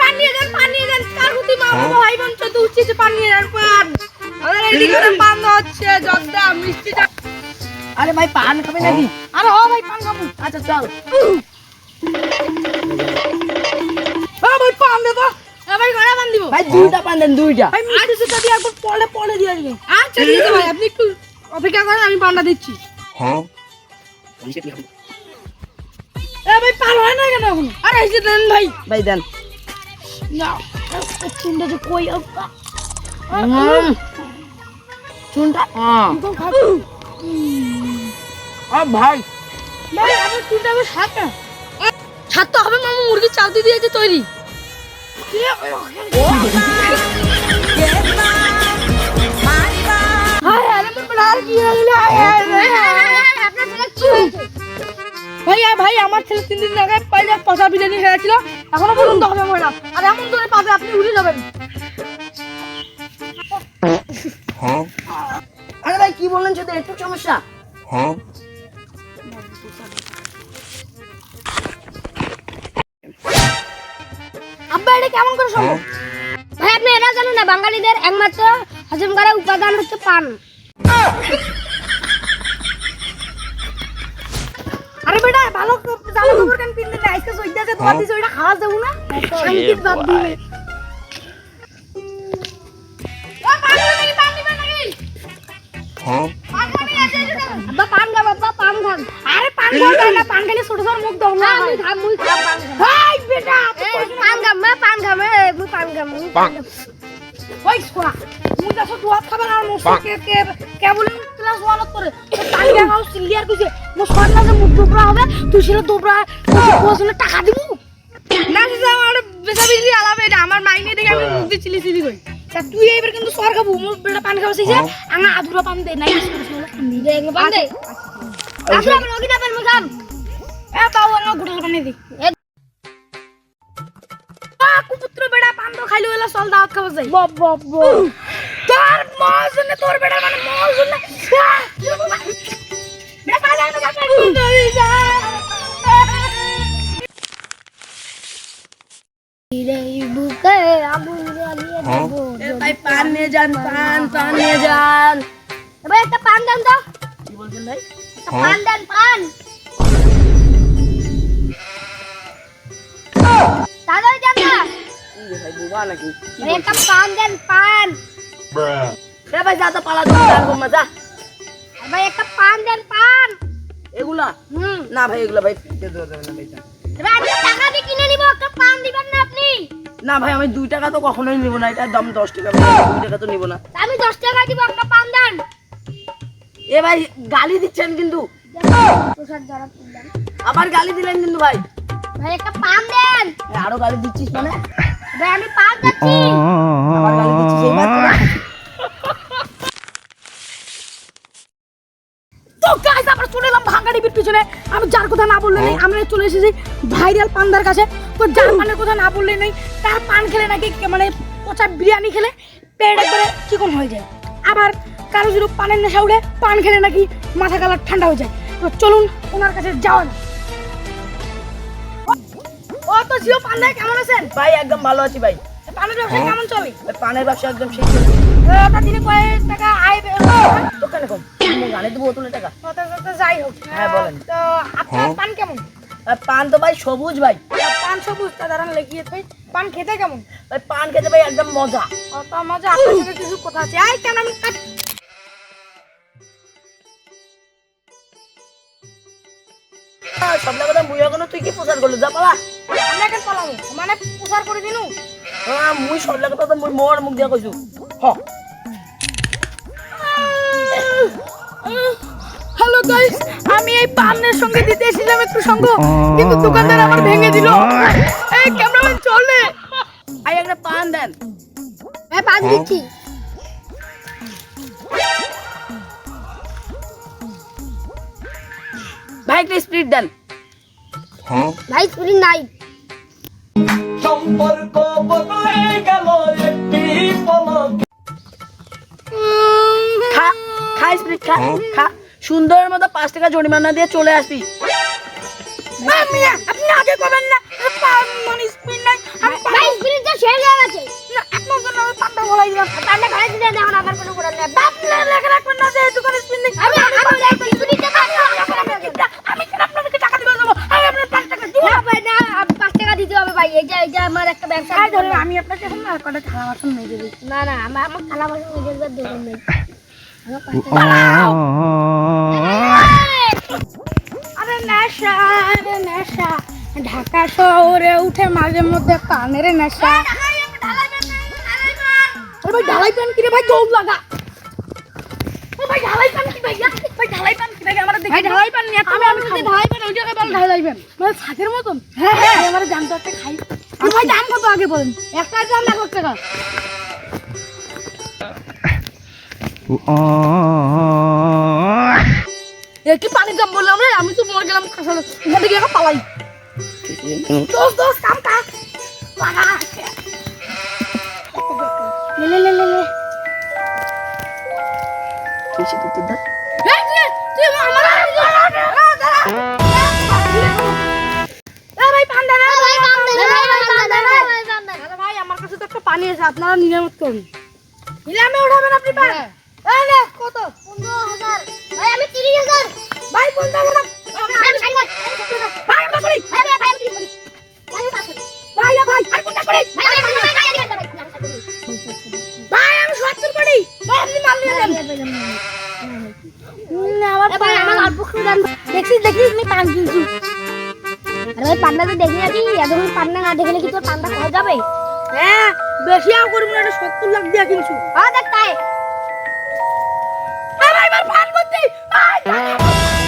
পান নিয়ে যান পান নিয়ে যান কার হুতি মা বাবা ভাই বোন চোদ্দ উঠছে পান নিয়ে যান পান। আমাদের এইদিকে পান হচ্ছে জর্দা মিষ্টিটা আরে ভাই পান খাবে নাকি? আরে ও ভাই পান খাব। আচ্ছা চল। হ্যাঁ ভাই পান দেবো এ ভাই গড়া পান দিব ভাই দুইটা পান দেন দুইটা। ভাই মিষ্টি সুতা দিয়ে একবার পলে পলে দিয়ে দিবেন। আচ্ছা ঠিক আছে ভাই আপনি একটু অপেক্ষা করেন আমি পানটা দিচ্ছি। এ ভাই পান হয় না কেন এখন? আরে এই যে দেন ভাই। ভাই দেন। না চিন্তা যে কই চুনটা? খাব আ ভাই। ভাই আমার হাতে ছাদ তো হবে মামা মুরগির চাল দিয়ে দিয়েছে তৈরি। হায় হায়, আমার আর কি ভাই আর ভাই আমার ছেলে তিন দিন আগে পাইলে পচা বিরিয়ানি খেয়েছিল এখনও পর্যন্ত হজম হয় না আর এমন ধরে পাবে আপনি উঠে যাবেন। আরে ভাই কি বললেন সেটা একটু সমস্যা? আব্বা এটা কেমন করে সম্ভব? ভাই আপনি এটা জানেন না বাঙালিদের একমাত্র হজম করা উপাদান হচ্ছে পান। আরে বেটা ভালো জামা কাপড় কেন পিনতে না? আজকে সইতে আছে তোমার দিছে ওইটা খাওয়া দেবো না? শান্তির বাদ দিবে। ও, পান দিবে নাকি, পান দিবে নাকি? পান খাবি না, এই যে দেখো। আব্বা পান খাব আব্বা পান খান। আরে পান খাওয়া যায় না, পান খেলে ছোট ছোট মুখ না আমি খাম মুই খাম পান খাম। হাই বেটা তুই এই, পান খাম মা পান খাম এই, মুই পান খাম পান খাম। ওই সোয়া মুই দেখো দুয়া খাবে না মুখ কে কে কে বলে ক্লাস ওয়ানত করে সিলিয়ার কইছে। না যে মুখ দুবরা হবে তুই সেটা দুবরা কোসনে টাকা দিবু? না আমার বেসা বিজলি আলাবে এটা আমার মাইনে দেখে আমি মুখ দিয়ে চিলি চিলি কই তা তুই এইবার কিন্তু সোয়ার খাব মোর বেটা পান খাওয়া শিখছে আঙা আধুরা পান দে নাই পান দে। আসলে আপনি ওকি পান মুই এ তাও আঙা গুটল পানি দি। কুপুত্র বেটা পান তো খাইলো এলা চল দাওয়াত খাব যাই। বব বব বব। তোর মল শুনে তোর বেটা মানে মল পান নিয়ে যান পান পান নিয়ে যান এবার একটা পান দেন তো কি বলছেন ভাই একটা পান দেন পান তাড়াতাড়ি দেন না কি রে ভাই বোবা নাকি কি এবার একটা পান দেন পান বলছেন? এ ভাই যা তো পালা তুমি গান কমা যা এবার একটা পান দেন পান এগুলা হুম না ভাই এগুলা ভাই ফ্রিতে দেওয়া যাবে না ভাই যা। এবার আমি টাকা দিয়ে কিনে নিব একটা পান দিবেন না আপনি না ভাই আমি দুই টাকা তো কখনোই নিব না এটার দাম দশ টাকা দুই টাকা তো নিব না। আমি দশ টাকা দিব আপনার পান দেন এ ভাই গালি দিচ্ছেন কিন্তু। আবার গালি দিলেন কিন্তু ভাই। ভাই একটা পান দেন আরও গালি দিচ্ছিস মানে? ভাই আমি পান দিচ্ছি আবার গালি দিচ্ছিস এইবার তো গাইস আমরা চলে এলাম ভাঙ্গা ডিবির পিছনে। আমি যার কথা না বললে নেই আমরা চলে এসেছি ভাইরাল পান্দার কাছে। তো যার পানের কথা না বললে নেই তার পান খেলে নাকি মানে পচা বিরিয়ানি খেলে পেট একবারে চিকন হয়ে যায়। আবার কারও যদি পানের নেশা উঠে পান খেলে নাকি মাথা কালার ঠান্ডা হয়ে যায়। তো চলুন ওনার কাছে যাওয়া যাক। ও তো জিও পান্ডা কেমন আছেন? ভাই একদম ভালো আছি ভাই। পানের ব্যবসা কেমন চলে? পানের ব্যবসা একদম সেই দিনে কয়েক টাকা আয় দোকানে কম। গানে দেবো বোতলে টাকা। তো- তো- তো যাই হোক। হ্যাঁ, বলেন। তো আপনার পান কেমন? পান তো ভাই সবুজ ভাই। পান সবুজ তা দাঁড়ান লেগিয়ে তুই পান খেতে কেমন? ভাই পান খেতে ভাই একদম মজা। অত মজা আপনার সাথে কিছু কথা আছে। আই কেন আমি কাট কথা মুই এখনও তুই কি প্রচার করল? যা পালা। আমরা কেন পালাম? মানে প্রচার করে দিনু? হ্যাঁ মুই সব কথা তো মুই মোর মুখ দিয়া কইছো। হ। আমি এই পানের সঙ্গে দিতে এসেছিলাম একটু সঙ্গ। কিন্তু দোকানদার আমার ভেঙে দিল। এই ক্যামেরাম্যান চলে আই একটা পান দেন। ভাই পান দিচ্ছি। ভাই একটা স্পিড দেন। ভাই চুরি নাই। সম্পর্ক বদলে গেল একটি পলক। খা খা স্পিড খা খা। সুন্দরের মতো পাঁচ টাকা জরিমানা দিয়ে চলে আসবি। আপনি আপনি আগে করবেন না পা- মানে স্পিন নাই আমি ভাই স্পিরিট তো শেষ হয়ে গেছে। না, আপনার জন্য আমি পান্তা বলাই দিলাম। পান্ডা ঘরে দিলে এখন আমার কোনো করার নেই। বাপ লেখা রাখবেন না যে এটুখানি স্পিন নেই। আমি আমি স্পিরিট আমি আমি কেন আপনাকে টাকা দিবে দেবো? আমি আপনার পাঁচ টাকা দিব না ভাই না আমি পাঁচ টাকা দিতে হবে ভাই। এই যে এই যে আমার একটা ব্যবসা তাই ধরে আমি আপনাকে এখন কটা থালা বাসন নিয়ে দেবো না না আমার আমার থালা বাসন নিজের দোকান নেই ঢাকা শহরে উঠে মাঝে মধ্যে পানের নেশা ঢালাই পান কিরে ভাই দৌড় লাগা কি ভাই ভাই ঢালাই ঢালাই পান নিয়ে আমি আমি ঢালাই পান ওই জায়গায় ঢালাই পান মানে ছাদের মতন হ্যাঁ হ্যাঁ একটা ভাই দাম কত আগে বলেন একটা দাম এক লাখ টাকা এ কি পানির দাম বললাম রে? আমি তো মরে গেলাম খাসালো এখান থেকে এখন পালাই। লে লে লে লে লে। তুই আমার ভাই আমার কাছে তো একটা পানি আছে আপনারা নিরামত করুন। নিলামে উঠাবেন আপনি নে কত? পনেরো হাজার। ভাই আমি তিরিশ হাজার ভাই হাজার দেখছিস পান কিনছি আরে ভাই পান্ডাতে দেখি নাকি? এতক্ষণ পান্ডা না দেখলে কি তোর পান্ডা খাওয়া যাবে? হ্যাঁ বেশি আর করব না এটা সত্তর লাখ দিয়ে কিনছু। হ্যাঁ দেখ তাই। Ai! Ai! ai.